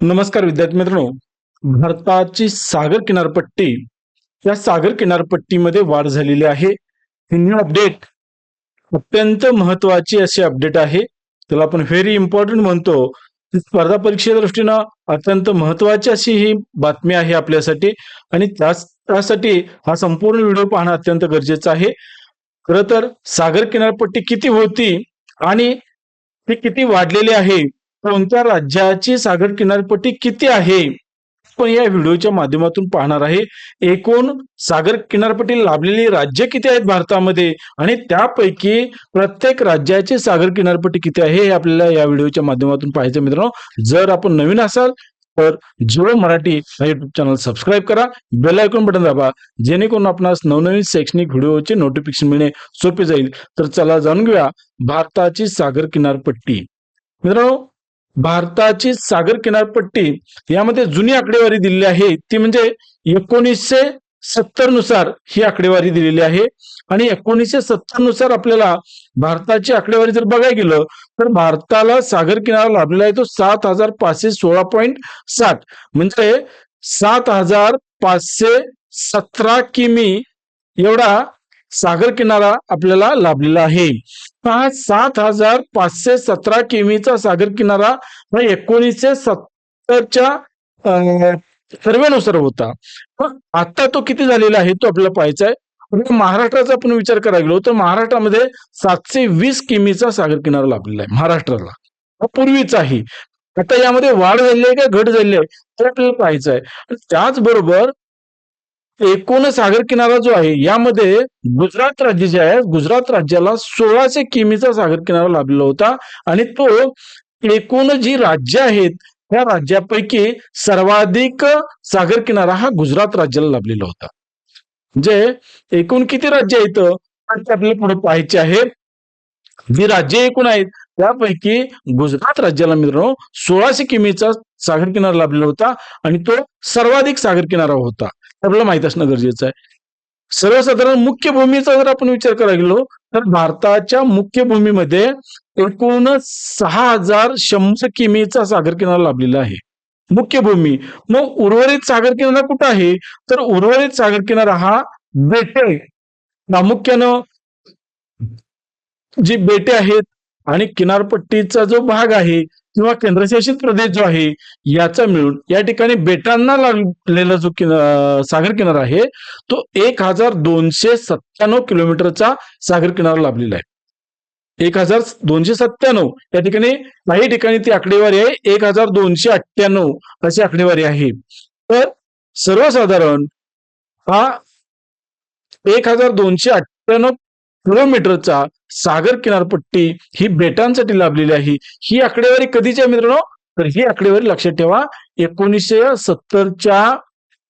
नमस्कार विद्यार्थी मित्रांनो. भारताची सागर किनारपट्टी या सागर किनारपट्टीमध्ये वाढ झालेली आहे. ही न्यू अपडेट अत्यंत महत्वाची अशी अपडेट आहे. त्याला आपण व्हेरी इम्पॉर्टंट म्हणतो. स्पर्धा परीक्षेच्या दृष्टीनं अत्यंत महत्वाची अशी ही बातमी आहे आपल्यासाठी. आणि त्याच त्यासाठी हा संपूर्ण व्हिडिओ पाहणं अत्यंत गरजेचं आहे. खरं तर सागर किनारपट्टी किती होती आणि ती किती वाढलेली आहे कोणत्या राज्याची सागर किनारपट्टी किती आहे? पण या व्हिडिओच्या माध्यमातून पाहणार आहे. एकूण सागर किनारपट्टी लाभलेली राज्य किती आहेत भारतामध्ये? आणि त्यापैकी प्रत्येक राज्याची सागर किनारपट्टी किती आहे हे आपल्याला या व्हिडिओच्या माध्यमातून पाहायचं मित्रांनो. जर आपण नवीन असाल तर जिओ मराठी हा युट्यूब चॅनल सबस्क्राईब करा. बेल आयकॉन बटन दाबा. जेणेकरून आपणास नवनवीन शैक्षणिक व्हिडिओचे नोटिफिकेशन मिळणे सोपे जाईल. तर चला जाणून घेऊया भारताची सागर किनारपट्टी. मित्रांनो भारताची सागर किनारपट्टी यामध्ये जुनी आकडेवारी दिलेली आहे. ती म्हणजे एकोणीसशे सत्तरनुसार ही आकडेवारी दिलेली आहे. आणि एकोणीसशे सत्तरनुसार आपल्याला भारताची आकडेवारी जर बघायला गेलं तर भारताला सागर किनारा लाभलेला आहे तो सात हजार पाचशे सोळा पॉईंट साठ म्हणजे सात हजार पाचशे सतरा किमी एवढा सागर किनारा आपल्याला लाभलेला आहे. हा सात हजार पाचशे सतरा किमीचा सागर किनारा हा एकोणीसशे सत्तरच्या सर्वेनुसार होता. पण आता तो किती झालेला आहे तो आपल्याला पाहायचा आहे. म्हणजे महाराष्ट्राचा आपण विचार करायला गेलो तर महाराष्ट्रामध्ये सातशे वीस किमीचा सागर किनारा लाभलेला आहे महाराष्ट्राला. हा पूर्वीचा आहे. आता यामध्ये वाढ झाली आहे का घट झाली आहे ते आपल्याला पाहायचं आहे. त्याचबरोबर एकूण सागर किनारा जो आहे यामध्ये गुजरात राज्य जे आहे गुजरात राज्याला सोळाशे किमीचा सागर किनारा लाभलेला होता. आणि तो एकूण जी राज्य आहेत त्या राज्यापैकी सर्वाधिक सागर किनारा हा गुजरात राज्याला लाभलेला होता. म्हणजे एकूण किती राज्य आहेत? ते आपल्याला पुढे पाहायचे आहे. जी राज्य एकूण आहेत त्यापैकी गुजरात राज्याला मित्रांनो सोळाशे किमीचा सागर किनारा लाभलेला होता. आणि तो सर्वाधिक सागर किनारा होता. आपल्याला माहीत असणं गरजेचं आहे. सर्वसाधारण मुख्य भूमीचा जर आपण विचार करायला गेलो तर भारताच्या मुख्य भूमीमध्ये एकूण सहा हजार शंभर किमीचा सागर किनारा लाभलेला आहे. मुख्य भूमी. मग उर्वरित सागर किनारा कुठं आहे? तर उर्वरित सागर किनारा हा बेटे प्रामुख्यानं जी बेटे आहेत आणि किनारपट्टीचा जो भाग आहे किंवा केंद्रशासित प्रदेश जो आहे याचा मिळून या ठिकाणी बेटांना लागलेला जो किना- सागर किनारा आहे तो एक हजार दोनशे सत्त्याण्णव किलोमीटरचा सागर किनारा लाभलेला आहे. एक हजार दोनशे सत्त्याण्णव या ठिकाणी काही ठिकाणी ती आकडेवारी आहे एक हजार दोनशे अठ्ठ्याण्णव अशी आकडेवारी आहे. तर सर्वसाधारण हा एक हजार दोनशे अठ्ठ्याण्णव किलोमीटरचा सागर किनारपट्टी ही बेटांसाठी लाभलेली आहे. ही आकडेवारी कधीची आहे मित्रांनो? तर ही आकडेवारी लक्षात ठेवा. एकोणीसशे सत्तरच्या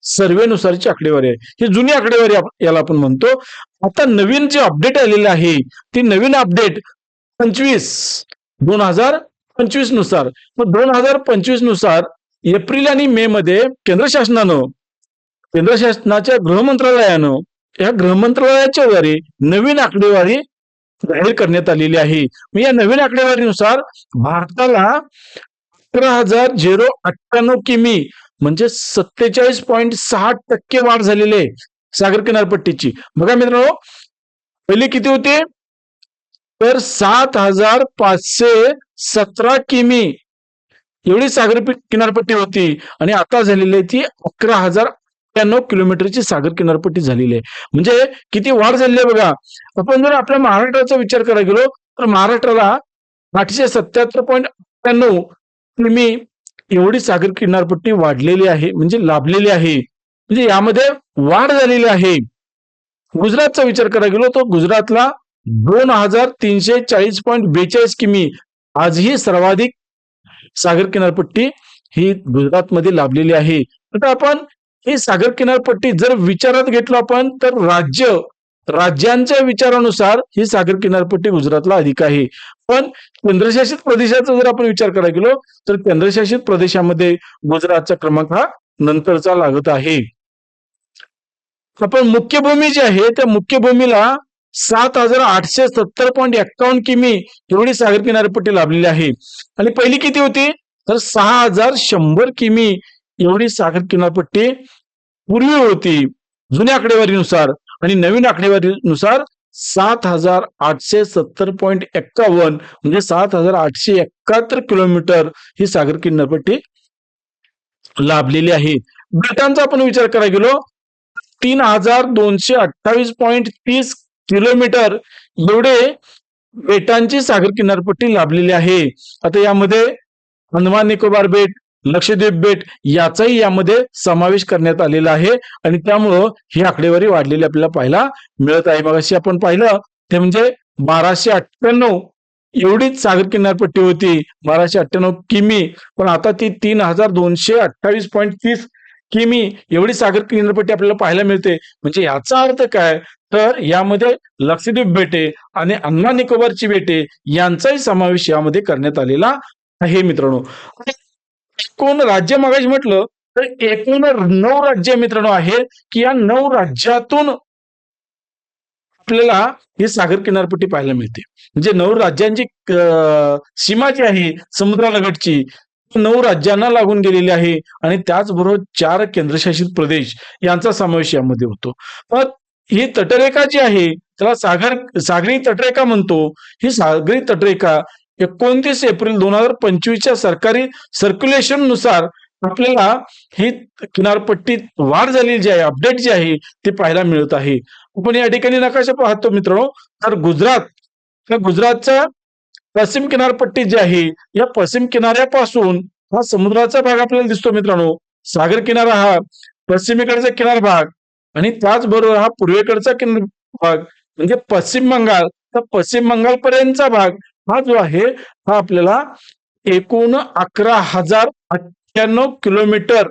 सर्वेनुसारची आकडेवारी आहे. ही जुनी आकडेवारी याला आपण म्हणतो. आता नवीन जे अपडेट आलेले आहे ती नवीन अपडेट पंचवीस दोन हजार पंचवीसनुसार. मग दोन हजार पंचवीसनुसार एप्रिल आणि मे मध्ये केंद्र शासनानं केंद्र शासनाच्या गृहमंत्रालयानं या गृहमंत्रालयाच्या द्वारे नवीन आकडेवारी जाहीर करण्यात आलेली आहे. मग या नवीन आकडेवारीनुसार भारताला अकरा हजार झिरो अठ्ठ्याण्णव किमी म्हणजे सत्तेचाळीस पॉईंट सहा टक्के वाढ झालेली आहे सागर किनारपट्टीची. बघा मित्रांनो पहिले किती होते? तर सात हजार पाचशे सतरा किमी. एवढी सागर किनारपट्टी होती आणि आता झालेली आहे ती अकरा हजार अठ्ठ्याण्णव किलोमीटरची सागर किनारपट्टी झालेली आहे. म्हणजे किती वाढ झालेली आहे बघा. आपण जर आपल्या महाराष्ट्राचा विचार करायला गेलो तर महाराष्ट्राला आठशे सत्याहत्तर पॉईंट अठ्ठ्याण्णव किमी एवढी सागर किनारपट्टी वाढलेली आहे म्हणजे लाभलेली आहे. म्हणजे यामध्ये वाढ झालेली आहे. गुजरातचा विचार करायला गेलो तर गुजरातला दोन हजार तीनशे चाळीस पॉईंट बेचाळीस किमी आजही सर्वाधिक सागर किनारपट्टी ही गुजरातमध्ये लाभलेली आहे. आता आपण ही सागर किनारपट्टी जर विचारात घेतलो आपण तर राज्य राज्यांच्या विचारानुसार ही सागर किनारपट्टी गुजरातला अधिक आहे. पण केंद्रशासित प्रदेशाचा जर आपण विचार करायला गेलो तर केंद्रशासित प्रदेशामध्ये गुजरातचा क्रमांक हा नंतरचा लागत आहे. आपण मुख्यभूमी जी आहे त्या मुख्य भूमीला सात हजार आठशे सत्तर पॉईंट एक्कावन्न किमी एवढी सागर किनारपट्टी लाभलेली आहे. आणि पहिली किती होती? तर सहा हजार शंभर किमी एवढी सागर किनारपट्टी पूर्वी होती. जुन्या आकडेवारीनुसार आणि नवीन आकडेवारीनुसार सात हजार आठशे सत्तर पॉईंट एक्कावन्न म्हणजे सात हजार आठशे एकाहत्तर किलोमीटर ही सागर किनारपट्टी लाभलेली आहे. बेटांचा आपण विचार करायला गेलो तीन हजार दोनशे अठ्ठावीस पॉईंट तीस किलोमीटर एवढे बेटांची सागर किनारपट्टी लाभलेली आहे. आता यामध्ये अंदमान निकोबार बेट लक्षद्वीप बेट याचाही यामध्ये समावेश करण्यात आलेला आहे आणि त्यामुळं ही आकडेवारी वाढलेली आपल्याला पाहायला मिळत आहे. मग अशी आपण पाहिलं ते म्हणजे बाराशे अठ्ठ्याण्णव एवढीच सागर किनारपट्टी होती बाराशे अठ्ठ्याण्णव किमी पण आता ती तीन हजार दोनशे अठ्ठावीस पॉईंट तीस किमी एवढी सागर किनारपट्टी आपल्याला पाहायला मिळते. म्हणजे याचा अर्थ काय? तर यामध्ये लक्षद्वीप बेटे आणि अण्णा निकोबारची बेटे यांचाही समावेश यामध्ये करण्यात आलेला आहे मित्रांनो. एकूण राज्य मगाशी म्हटलं तर एकूण नऊ राज्य मित्रांनो आहे की या नऊ राज्यातून आपल्याला ही सागर किनारपट्टी पाहायला मिळते. म्हणजे नऊ राज्यांची सीमा जी आहे समुद्रालगतची नऊ राज्यांना लागून गेलेली आहे आणि त्याचबरोबर चार केंद्रशासित प्रदेश यांचा समावेश यामध्ये होतो. पण ही तटरेखा जी आहे त्याला सागर सागरी तटरेखा म्हणतो. ही सागरी तटरेखा एकोणतीस एप्रिल दोन हजार पंचवीसच्या सरकारी सर्क्युलेशननुसार आपल्याला ही किनारपट्टीत वाढ झालेली जी आहे अपडेट जी आहे ती पाहायला मिळत आहे. आपण या ठिकाणी नकाशा पाहतो मित्रांनो. तर गुजरात त्या गुजरातच्या पश्चिम किनारपट्टी जी आहे या पश्चिम किनाऱ्यापासून हा समुद्राचा भाग आपल्याला दिसतो मित्रांनो. सागर किनारा हा पश्चिमेकडचा किनार भाग आणि त्याचबरोबर हा पूर्वेकडचा किनार भाग म्हणजे पश्चिम बंगाल तर पश्चिम बंगाल पर्यंतचा भाग हा जो आहे हा आपल्याला एकूण अकरा हजार अठ्ठ्याण्णव किलोमीटर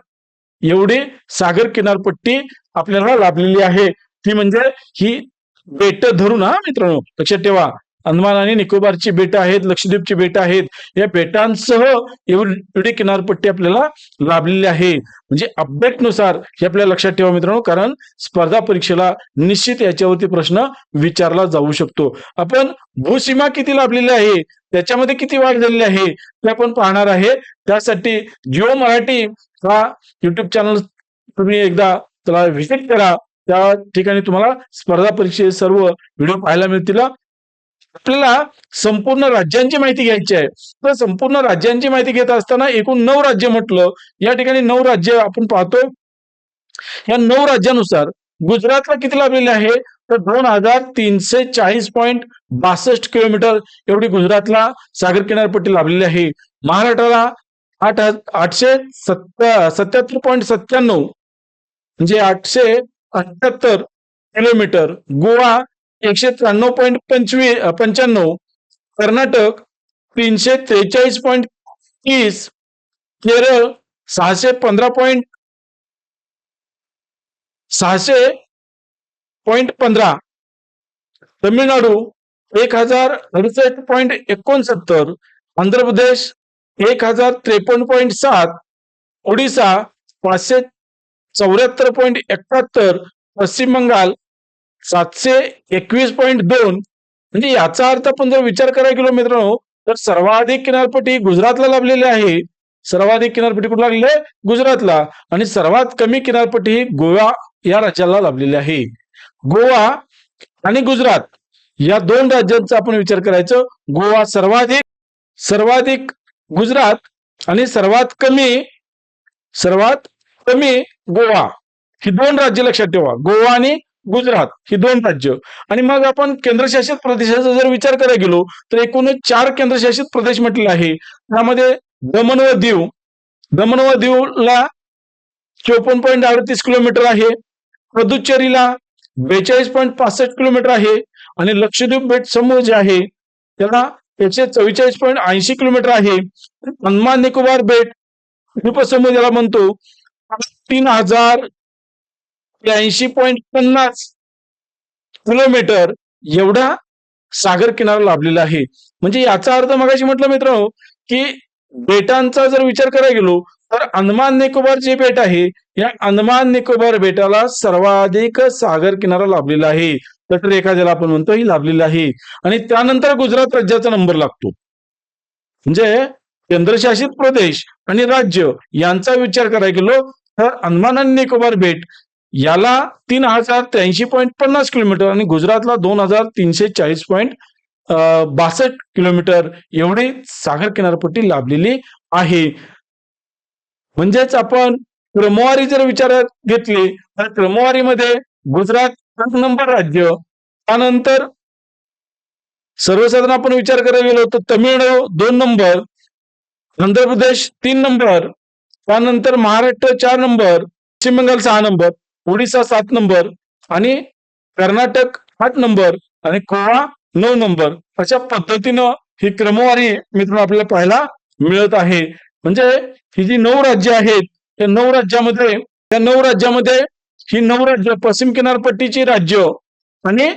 एवढी सागर किनारपट्टी आपल्याला लाभलेली आहे. ती म्हणजे ही बेट धरून हा मित्रांनो लक्षात ठेवा. अंदमान आणि निकोबारची बेट आहेत लक्षद्वीपची बेट आहेत. या बेटांसह एवढी एवढी किनारपट्टी आपल्याला लाभलेली आहे. म्हणजे अपडेटनुसार हे आपल्याला लक्षात ठेवा मित्रांनो कारण स्पर्धा परीक्षेला निश्चित याच्यावरती प्रश्न विचारला जाऊ शकतो. आपण भूसीमा किती लाभलेली आहे? त्याच्यामध्ये किती वाढ झालेली आहे? ते आपण पाहणार आहे. त्यासाठी जिओ मराठी हा युट्यूब चॅनल तुम्ही एकदा त्याला व्हिजिट करा. त्या ठिकाणी तुम्हाला स्पर्धा परीक्षेचे सर्व व्हिडिओ पाहायला मिळतील. आपल्याला संपूर्ण राज्यांची माहिती घ्यायची आहे. तर संपूर्ण राज्यांची माहिती घेत असताना एकूण नऊ राज्य म्हटलं. या ठिकाणी नऊ राज्य आपण पाहतो या नऊ राज्यानुसार गुजरातला किती लाभलेले आहे? तर दोन हजार तीनशे चाळीस पॉईंट बासष्ट किलोमीटर एवढी गुजरातला सागर किनारपट्टी लाभलेली आहे. महाराष्ट्राला आठ आठशे सत्या सत्याहत्तर पॉईंट सत्त्याण्णव म्हणजे आठशे अठ्याहत्तर किलोमीटर. गोवा एकशे त्र्याण्णव पॉईंट पंचवीस पंच्याण्णव. कर्नाटक तीनशे त्रेचाळीस पॉईंट तीस. केरळ सहाशे पंधरा पॉईंट सहाशे पॉईंट पंधरा. तमिळनाडू एक हजार अडुसष्ट पॉईंट एकोणसत्तर. आंध्र प्रदेश एक हजार त्रेपन्न पॉईंट सात. ओडिसा पाचशे चौऱ्याहत्तर पॉईंट एकाहत्तर. पश्चिम बंगाल सातशे एकवीस पॉईंट दोन. म्हणजे याचा अर्थ आपण जर विचार करायला गेलो मित्रांनो तर सर्वाधिक किनारपट्टी गुजरातला लाभलेली आहे. सर्वाधिक किनारपट्टी कुठे लागलेली आहे? गुजरातला. आणि सर्वात कमी किनारपट्टी गोवा या राज्याला लाभलेली आहे. गोवा आणि गुजरात या दोन राज्यांचा आपण विचार करायचं. गोवा सर्वाधिक सर्वाधिक गुजरात आणि सर्वात कमी सर्वात कमी गोवा. ही दोन राज्य लक्षात ठेवा. गोवा आणि गुजरात ही दोन राज्य. आणि मग आपण केंद्रशासित प्रदेशाचा जर विचार करायला गेलो तर एकूण चार केंद्रशासित प्रदेश म्हटलेले आहे. त्यामध्ये दमन व दीव. दमन व दीवला चोपन्न पॉईंट अडतीस किलोमीटर आहे. पुदुच्चेरीला बेचाळीस पॉईंट पासष्ट किलोमीटर आहे. आणि लक्षद्वीप बेट समूह जे आहे त्याला एकशे चव्वेचाळीस पॉईंट ऐंशी किलोमीटर आहे. अंदमान निकोबार बेट द्वीपसमूह ज्याला म्हणतो तीन हजार ऐंशी पॉईंट पन्नास किलोमीटर एवढा सागर किनारा लाभलेला आहे. म्हणजे याचा अर्थ मगाशी म्हटलं मित्रांनो की बेटांचा जर विचार करायला गेलो तर अंदमान निकोबार जे बेट आहे या अंदमान निकोबार बेटाला सर्वाधिक सागर किनारा लाभलेला आहे. तटरेखा ज्याला आपण म्हणतो ही लाभलेली आहे. आणि त्यानंतर गुजरात राज्याचा नंबर लागतो. म्हणजे केंद्रशासित प्रदेश आणि राज्य यांचा विचार करायला गेलो तर अंदमान आणि निकोबार बेट याला तीन हजार त्र्याऐंशी पॉईंट पन्नास किलोमीटर आणि गुजरातला दोन हजार तीनशे चाळीस पॉईंट बासष्ट किलोमीटर एवढी सागर किनारपट्टी लाभलेली आहे. म्हणजेच आपण क्रमवारी जर विचारात घेतली तर क्रमवारीमध्ये गुजरात एक नंबर राज्य त्यानंतर सर्वसाधारण आपण विचार करायला गेलो तर तमिळनाडू दोन नंबर आंध्र प्रदेश तीन नंबर त्यानंतर महाराष्ट्र चार नंबर पश्चिम बंगाल सहा नंबर ओडिसा सात नंबर आणि कर्नाटक आठ नंबर आणि गोवा नऊ नंबर. अशा पद्धतीनं ही क्रमवारी मित्रांनो आपल्याला पाहायला मिळत आहे. म्हणजे ही जी नऊ राज्य आहेत त्या नऊ राज्यामध्ये त्या नऊ राज्यामध्ये ही नऊ राज्य पश्चिम किनारपट्टीची राज्य आणि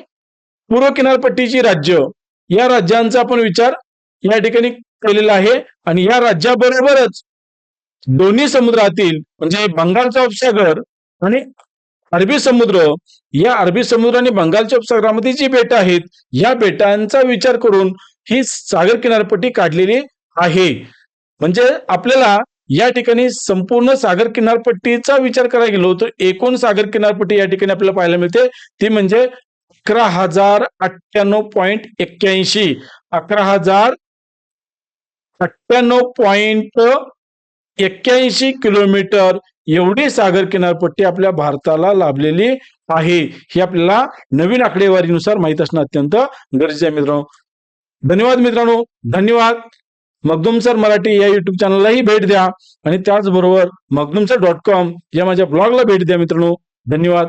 पूर्व किनारपट्टीची राज्य या राज्यांचा आपण विचार या ठिकाणी केलेला आहे. आणि या राज्याबरोबरच दोन्ही समुद्रातील म्हणजे बंगालचा उपसागर आणि अरबी समुद्र या अरबी समुद्र आणि बंगालच्या उपसागरामध्ये जी बेट आहेत या बेटांचा विचार करून ही सागर किनारपट्टी काढलेली आहे. म्हणजे आपल्याला या ठिकाणी संपूर्ण सागर किनारपट्टीचा विचार करायला गेलो तर एकूण सागर किनारपट्टी या ठिकाणी आपल्याला पाहायला मिळते. ती म्हणजे अकरा हजार अठ्ठ्याण्णव पॉईंट एक्क्याऐंशी. अकरा हजार अठ्ठ्याण्णव पॉईंट एक्क्याऐंशी किलोमीटर एवढी सागर किनारपट्टी आपल्या भारताला लाभलेली आहे ही आपल्याला नवीन आकडेवारीनुसार माहीत असणं अत्यंत गरजेचं आहे मित्रांनो. धन्यवाद मित्रांनो. धन्यवाद. मगदुम सर मराठी या युट्यूब चॅनललाही भेट द्या आणि त्याचबरोबर मगदुम सर डॉट कॉम या माझ्या ब्लॉगला भेट द्या मित्रांनो. धन्यवाद.